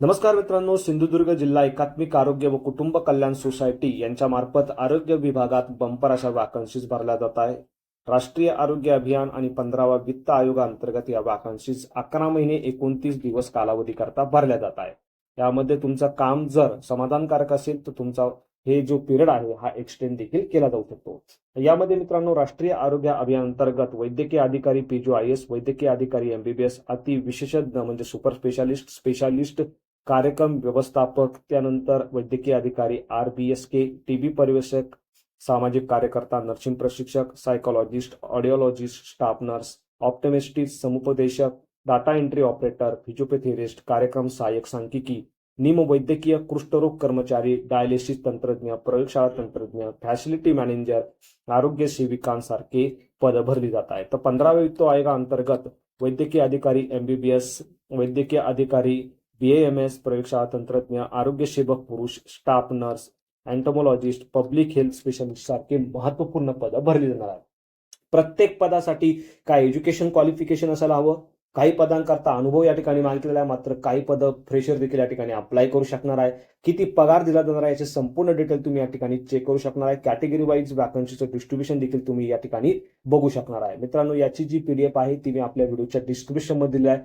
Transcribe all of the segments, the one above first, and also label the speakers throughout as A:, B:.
A: नमस्कार मित्रांनो सिंधुदुर्ग जिल्हा एकात्मिक आरोग्य व कुटुंब कल्याण सोसायटी यांच्या मार्फत आरोग्य विभागात बंपर अशा वॅकन्सीज भरल्या जात आहे राष्ट्रीय आरोग्य अभियान आणि पंधरावा वित्त आयोगाअंतर्गत या वॅकन्सीज अकरा महिने एकोणतीस दिवस कालावधी करता भरल्या जात आहे यामध्ये तुमचं काम जर समाधानकारक असेल तर तुमचा हे जो पिरियड आहे हा एक्सटेंड देखील केला जाऊ शकतो. यामध्ये मित्रांनो राष्ट्रीय आरोग्य अभियान अंतर्गत वैद्यकीय अधिकारी पीजो आय एस वैद्यकीय अधिकारी एमबीबीएस अति विशेषज्ञ म्हणजे सुपर स्पेशालिस्ट स्पेशालिस्ट कार्यक्रम व्यवस्थापक, त्यानंतर वैद्यकीय अधिकारी, R B S K TB परिवेशक सामाजिक कार्यकर्ता, नर्सिंग प्रशिक्षक psychologist audiologist staff nurse optometrist समुपदेशक डाटा एंट्री ऑपरेटर फिजिओपॅथेरिस्ट कार्यक्रम सहाय्यक सांख्यिकी, निम वैद्यकीय कुष्ठरोग कर्मचारी डायलिसिस तंत्रज्ञ, प्रयोगशाळा तंत्रज्ञ फॅसिलिटी मॅनेजर आरोग्य सेविकांसारखे पद भरली जात आहेत. तर पंधराव्या वित्त आयोगाअंतर्गत वैद्यकीय अधिकारी एमबीबीएस वैद्यकीय अधिकारी बी एएमएस प्रयोगशाळा तंत्रज्ञ आरोग्य सेवक पुरुष staff nurse entomologist public health specialist सारखे महत्त्वपूर्ण पदं भरली जाणार आहेत. प्रत्येक पदासाठी काय एज्युकेशन क्वालिफिकेशन असायला हवं? काही पदांकरता अनुभव या ठिकाणी मागितलेला आहे मात्र काही पद फ्रेशर देखील या ठिकाणी अप्लाय करू शकणार आहे. किती पगार दिला जाणार आहे याचे संपूर्ण डिटेल तुम्ही या ठिकाणी चेक करू शकणार आहे. कॅटेगरी वाईज वॅकन्सीचं डिस्ट्रीब्युशन देखील तुम्ही या ठिकाणी बघू शकणार आहे. मित्रांनो याची जी पीडीएफ आहे ती मी आपल्या व्हिडिओच्या डिस्क्रिप्शनमध्ये दिली आहे.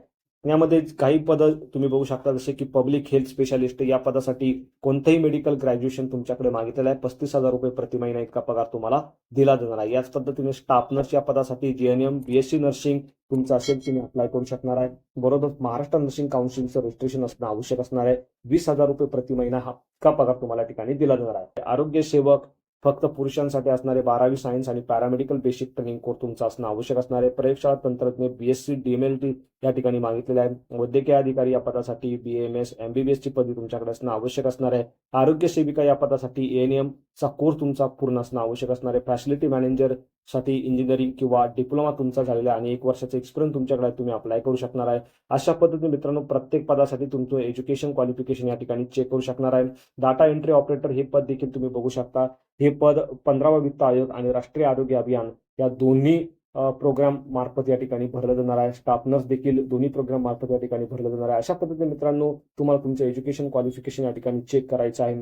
A: यामध्ये काही पद तुम्ही बघू शकता जसे की पब्लिक हेल्थ स्पेशालिस्ट या पदासाठी कोणतंही मेडिकल ग्रॅज्युएशन तुमच्याकडे मागितलेलं आहे. पस्तीस हजार रुपये प्रति महिना इतका पगार तुम्हाला दिला जाणार आहे. याच पद्धतीने स्टाफ नर्स या पदासाठी जीएनएम बीएससी नर्सिंग तुमचं असेल तुम्ही अप्लाय करू शकणार आहे. बरोबर महाराष्ट्र नर्सिंग काउन्सिलचं रजिस्ट्रेशन असणं आवश्यक असणार आहे. वीस हजार रुपये प्रति महिना हा इतका पगार तुम्हाला ठिकाणी दिला जाणार आहे. आरोग्य सेवक फक्त पुरुषांसाठी असणारे बारावी सायन्स आणि पॅरामेडिकल बेसिक ट्रेनिंग कोर्स तुमचं असणं आवश्यक असणारे प्रयोगशाळा तंत्रज्ञ बीएससी डीएमएलटी या ठिकाणी मागितलेले आहे वैद्यकीय अधिकारी या पदासाठी बीएमएस एमबीबीएस ची पदवी तुमच्याकडे असणं आवश्यक असणार आहे. आरोग्य सेविका या पदासाठी एएनएम चा कोर्स तुमचा पूर्ण असणं आवश्यक असणार आहे. फॅसिलिटी मॅनेजर साठी इंजिनिअरिंग किंवा डिप्लोमा तुमचा झालेला आहे आणि एक वर्षाचा एक्सपिरियन्स तुमच्याकडे तुम्ही अप्लाय करू शकणार आहे. अशा पद्धतीने मित्रांनो प्रत्येक पदासाठी तुमचं एज्युकेशन क्वालिफिकेशन या ठिकाणी चेक करू शकणार आहे. डाटा एंट्री ऑपरेटर हे पद देखील तुम्ही बघू शकता. हे पद पंधरावा वित्त आयोग आणि राष्ट्रीय आरोग्य अभियान या दोन्ही प्रोग्राम मार्फत या ठिकाणी भरलं जाणार आहे. स्टाफ नर्स देखील दोन्ही प्रोग्राम मार्फत या ठिकाणी भरलं जाणार आहे. अशा पद्धतीने मित्रांनो तुम्हाला तुमचं एज्युकेशन क्वालिफिकेशन या ठिकाणी चेक करायचं आहे.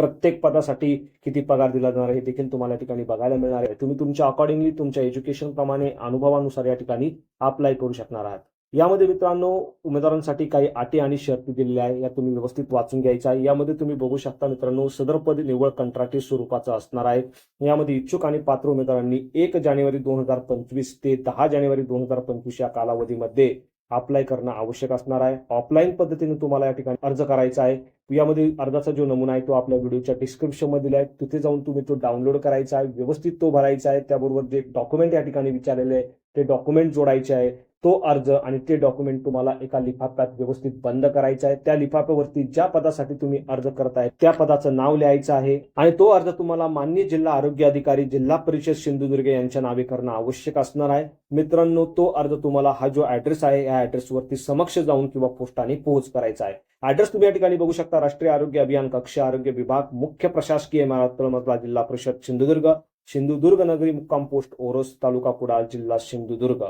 A: प्रत्येक पदासाठी किती पगार दिला जाणार आहे हे देखील तुम्हाला या ठिकाणी बघायला मिळणार आहे. तुम्ही तुमच्या अकॉर्डिंगली तुमच्या एज्युकेशन प्रमाणे अनुभवानुसार या ठिकाणी अप्लाय करू शकणार आहात. यामध्ये मित्रांनो उमेदवारांसाठी काही अटी आणि शर्ती दिलेल्या आहे या तुम्ही व्यवस्थित वाचून घ्यायच्या आहे. यामध्ये तुम्ही बघू शकता मित्रांनो सदर पद निवड कंत्राटी स्वरूपाचं असणार आहे. यामध्ये इच्छुक आणि पात्र उमेदवारांनी एक जानेवारी दोन हजार पंचवीस ते दहा जानेवारी दोन हजार पंचवीस या कालावधीमध्ये अप्लाय करणं आवश्यक असणार आहे. ऑफलाईन पद्धतीने तुम्हाला या ठिकाणी अर्ज करायचा आहे. यामध्ये अर्जाचा जो नमुना आहे तो आपल्या व्हिडिओच्या डिस्क्रिप्शनमध्ये दिला आहे तिथे जाऊन तुम्ही तो डाउनलोड करायचा आहे व्यवस्थित तो भरायचा आहे. त्याबरोबर जे डॉक्युमेंट या ठिकाणी विचारलेले आहे ते डॉक्युमेंट जोडायचे आहे. तो अर्ज आणि ते डॉक्युमेंट तुम्हाला एका लिफाफ्यात व्यवस्थित बंद करायचा आहे. त्या लिफाफ्यावरती ज्या पदासाठी तुम्ही अर्ज करताय त्या पदाचं नाव लिहायचं आहे आणि तो अर्ज तुम्हाला मान्य जिल्हा आरोग्य अधिकारी जिल्हा परिषद सिंधुदुर्ग यांच्या नावे करणं आवश्यक असणार आहे. मित्रांनो तो अर्ज तुम्हाला हा जो ऍड्रेस आहे या ऍड्रेसवरती समक्ष जाऊन किंवा पोस्टाने पोहोच करायचा आहे. ऍड्रेस तुम्ही या ठिकाणी बघू शकता. राष्ट्रीय आरोग्य अभियान कक्ष आरोग्य विभाग मुख्य प्रशासकीय मधला जिल्हा परिषद सिंधुदुर्ग सिंधुदुर्ग नगरी मुक्काम पोस्ट ओरोस तालुका कुडाळ जिल्हा सिंधुदुर्ग.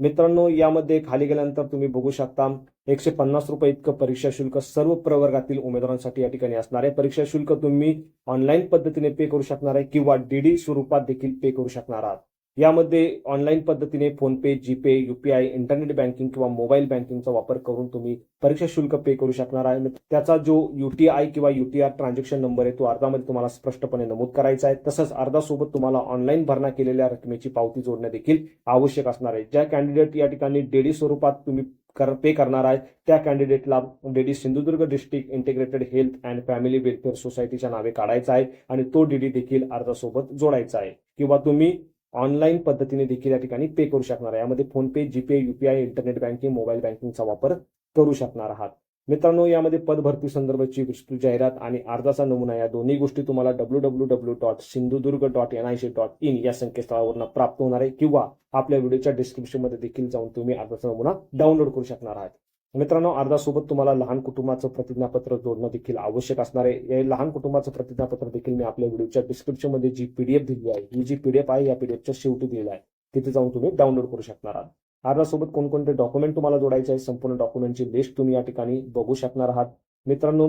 A: मित्रांनो यामध्ये खाली गेल्यानंतर तुम्ही बघू शकता एकशे पन्नास रुपये इतकं परीक्षा शुल्क सर्व प्रवर्गातील उमेदवारांसाठी या ठिकाणी असणार आहे. परीक्षा शुल्क तुम्ही ऑनलाईन पद्धतीने पे करू शकणार आहे किंवा डीडी स्वरूपात देखील पे करू शकणार आहात. यामध्ये ऑनलाईन पद्धतीने PhonePe GPay UPI internet banking किंवा मोबाईल बँकिंगचा वापर करून तुम्ही परीक्षा शुल्क पे करू शकणार आहे. त्याचा जो युटीआय किंवा युटीआर ट्रान्झॅक्शन नंबर आहे तो अर्धामध्ये तुम्हाला स्पष्टपणे नमूद करायचा आहे. तसंच अर्धासोबत तुम्हाला ऑनलाईन भरणा केलेल्या रकमेची पावती जोडणे देखील आवश्यक असणार आहे. ज्या कॅन्डिडेट या ठिकाणी डेडी स्वरूपात तुम्ही कर पे करणार आहे त्या कॅन्डिडेटला DD Sindhudurg district integrated health and family welfare सोसायटीच्या नावे काढायचा आहे. आणि तो डीडी देखील अर्जासोबत जोडायचा आहे. किंवा तुम्ही ऑनलाईन पद्धतीने देखील या ठिकाणी पे करू शकणार आहे. यामध्ये PhonePe GPay UPI internet banking mobile बँकिंगचा वापर करू शकणार आहात. मित्रांनो यामध्ये पदभरती संदर्भाची विस्तृत जाहिरात आणि अर्जाचा नमुना या दोन्ही गोष्टी तुम्हाला W W W dot Sindhudurg dot N I C dot in या संकेतस्थळावरून प्राप्त होणार आहे किंवा आपल्या व्हिडिओच्या डिस्क्रिप्शनमध्ये देखील जाऊन तुम्ही अर्जाचा नमुना डाउनलोड करू शकणार आहात. मित्रांनो अर्जासोबत तुम्हाला लहान कुटुंबाचं प्रतिज्ञापत्र जोडणं देखील आवश्यक असणार आहे. या लहान कुटुंबाचं प्रतिज्ञापत्र देखील मी आपल्या व्हिडिओच्या डिस्क्रिप्शनमध्ये जी पीडीएफ दिली आहे ही जी पीडीएफ आहे या पीडीएफच्या शेवटी दिलेली आहे. तिथे जाऊन तुम्ही डाउनलोड करू शकणार आहात. अर्जासोबत कोणकोणते डॉक्युमेंट तुम्हाला जोडायचे आहे संपूर्ण डॉक्युमेंटची लिस्ट तुम्ही या ठिकाणी बघू शकणार आहात. मित्रांनो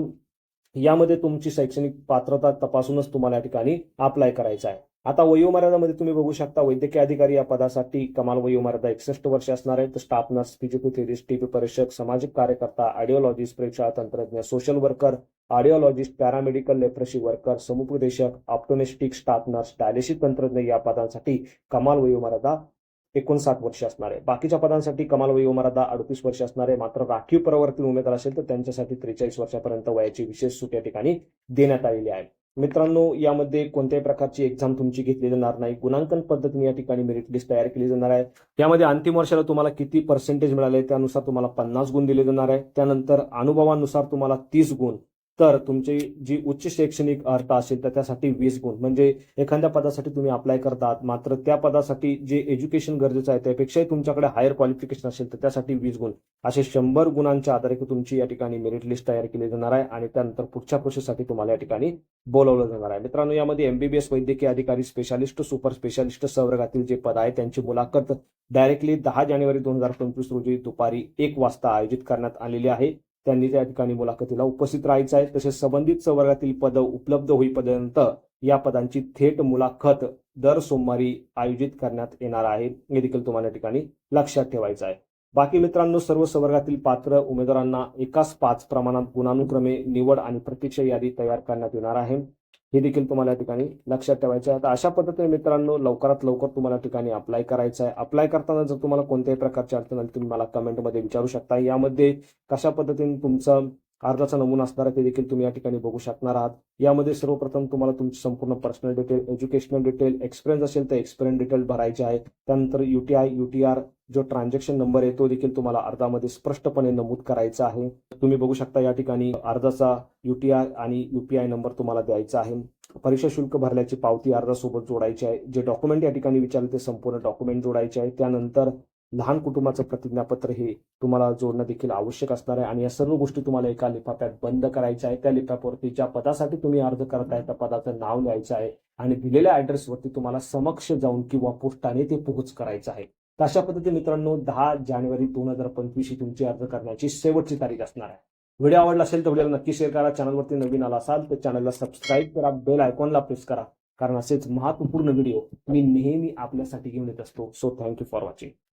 A: यामध्ये तुमची शैक्षणिक पात्रता तपासूनच तुम्हाला या ठिकाणी अप्लाय करायचं आहे. आता वयोमर्यादामध्ये तुम्ही बघू शकता वैद्यकीय अधिकारी या पदासाठी कमाल वयोमर्यादा एकसष्ट वर्ष असणार आहे तर स्टाफ नर्स फिजिओथेरिस्ट टीपी परीक्षक सामाजिक कार्यकर्ता आडिओलॉजिस्ट परीक्षा तंत्रज्ञ social worker audiologist paramedical leprosy worker समुपदेशक ऑप्टोमेस्टिक स्टाफ नर्स डायलिसिस तंत्रज्ञ या पदांसाठी कमाल वयोमर्यादा एकोणसाठ वर्ष असणार आहे. बाकीच्या पदांसाठी कमाल वयोमर्यादा अडतीस वर्ष असणार आहे. मात्र राखीव प्रवर्ती उमेदवार असेल तर त्यांच्यासाठी त्रेचाळीस वर्षापर्यंत वयाची विशेष सूट या ठिकाणी देण्यात आलेली आहे. मित्रांनो यामध्ये कोणत्याही प्रकारची एक्झाम तुमची घेतली जाणार नाही. गुणांकन पद्धतीने या ठिकाणी मेरिट लिस्ट तयार केली जाणार आहे. यामध्ये अंतिम वर्षाला तुम्हाला किती पर्सेंटेज मिळाले? त्यानुसार तुम्हाला पन्नास गुण दिले जाणार आहे. त्यानंतर अनुभवानुसार तुम्हाला तीस गुण. तर तुमची जी उच्च शैक्षणिक अर्थ असेल तर त्यासाठी वीस गुण. म्हणजे एखाद्या पदासाठी तुम्ही अप्लाय करतात मात्र त्या पदासाठी जे एज्युकेशन गरजेचं आहे त्यापेक्षाही तुमच्याकडे हायर क्वालिफिकेशन असेल तर त्यासाठी वीस गुण. असे शंभर गुणांच्या आधारे तुमची या ठिकाणी मेरिट लिस्ट तयार केली जाणार आहे आणि त्यानंतर पुढच्या प्रोसेससाठी तुम्हाला या ठिकाणी बोलवलं जाणार आहे. मित्रांनो यामध्ये एमबीबीएस वैद्यकीय अधिकारी स्पेशालिस्ट सुपर स्पेशालिस्ट संवर्गातील जे पद आहे त्यांची मुलाखत डायरेक्टली दहा जानेवारी दोन हजार पंचवीस रोजी दुपारी एक वाजता आयोजित करण्यात आलेली आहे. त्यांनी त्या ठिकाणी मुलाखतीला उपस्थित राहायचं आहे. तसेच संबंधित संवर्गातील पद उपलब्ध होईपर्यंत या पदांची थेट मुलाखत दर सोमवारी आयोजित करण्यात येणार आहे. हे देखील तुम्हाला या ठिकाणी लक्षात ठेवायचं आहे. बाकी मित्रांनो सर्व संवर्गातील पात्र उमेदवारांना एकाच पाच प्रमाणात गुणानुक्रमे निवड आणि प्रतीक्षा यादी तयार करण्यात येणार आहे. हे देखील तुम्हाला या ठिकाणी लक्षात ठेवायचं आहे. आता अशा पद्धतीने मित्रांनो लवकरात लवकर तुम्हाला ठिकाणी अप्लाय करायचं आहे. अप्लाय करताना जर तुम्हाला कोणत्याही प्रकारची अडचण आली तुम्ही मला कमेंटमध्ये विचारू शकता. यामध्ये कशा पद्धतीने तुमचं अर्जाचा नमुना असणारा ते देखील तुम्ही या ठिकाणी बघू शकणार आहात. यामध्ये सर्वप्रथम तुम्हाला तुमची संपूर्ण personal detail educational detail experience असेल तर एक्सपिरियन्स डिटेल भरायचे आहे. त्यानंतर युटीआय युटीआर जो ट्रान्झॅक्शन नंबर आहे तो देखील तुम्हाला अर्जामध्ये स्पष्टपणे नमूद करायचा आहे. तुम्ही बघू शकता या ठिकाणी अर्जाचा युटीआय आणि युपीआय नंबर तुम्हाला द्यायचा आहे. परीक्षा शुल्क भरल्याची पावती अर्जासोबत जोडायची आहे. जे डॉक्युमेंट या ठिकाणी विचारले ते संपूर्ण डॉक्युमेंट जोडायचे आहे. त्यानंतर लहान कुटुंबाचं प्रतिज्ञापत्र हे तुम्हाला जोडणं देखील आवश्यक असणार आहे. आणि या सर्व गोष्टी तुम्हाला एका लिफाफ्यात बंद करायच्या आहे त्या लिफाफ्यावरती ज्या पदासाठी तुम्ही अर्ज करत आहे त्या पदाचं नाव लिहायचं आहे. आणि दिलेल्या ऍड्रेसवरती तुम्हाला समक्ष जाऊन किंवा पोस्टाने ते पोहोच करायचं आहे. तर अशा पद्धतीने मित्रांनो दहा जानेवारी दोन हजार पंचवीस ही तुमची अर्ज करण्याची शेवटची तारीख असणार आहे. व्हिडिओ आवडला असेल तर व्हिडिओला नक्की शेअर करा. चॅनलवरती नवीन आला असाल तर चॅनलला सबस्क्राईब करा. बेल आयकॉनला प्रेस करा. कारण असेच महत्त्वपूर्ण व्हिडिओ मी नेहमी आपल्यासाठी घेऊन येत असतो. So thank you for watching